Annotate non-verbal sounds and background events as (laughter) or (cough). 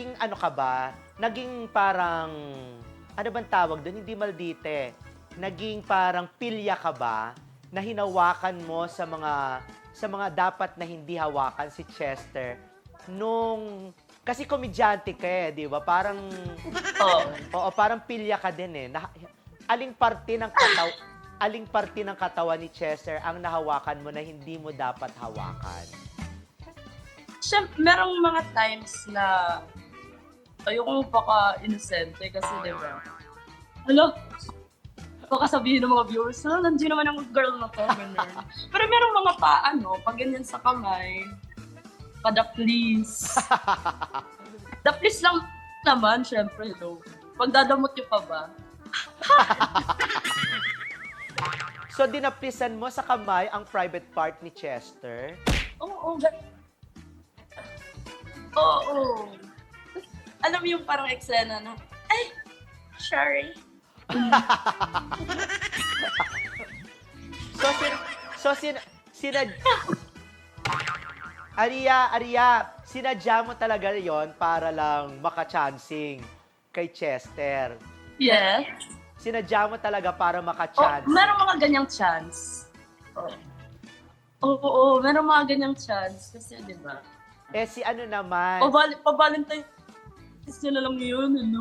naging ano ka ba? Naging parang, ano bang tawag doon? Hindi maldite. Naging parang pilya ka ba? Na hinawakan mo sa mga sa mga dapat na hindi hawakan si Chester nung kasi komedyante ka eh, di ba? Parang Oo. Oo, parang pilya ka din eh. Na, aling parte ng kataw aling parte ng katawan ni Chester ang nahawakan mo na hindi mo dapat hawakan? Siyempre, merong mga times na ayoko baka inosente kasi di ba? Hello? Baka sabihin ng mga viewers, ha, nandiyan naman ang girl na to, ganun. Pero merong mga pa, ano, pag ganyan sa kamay, pada please. (laughs) The please lang naman, syempre, no. Pag dadamot niyo pa ba? (laughs) So, dinaplisan mo sa kamay ang private part ni Chester? Oo, oo. ga- Oo, oo. Alam yung parang eksena na, ay, sorry. So, sin, so sin, sinad... Aria, Aria, sinadya mo talaga yon para lang maka-chancing kay Chester. Yes. Sinadya mo talaga para Oh, maka-chance. meron mga ganyang chance. Oo. Oo, oo, meron mga ganyang chance. Kasi, di ba? eh, si ano naman, Pabal- Pa-Valentine's nyo na lang yun, ano?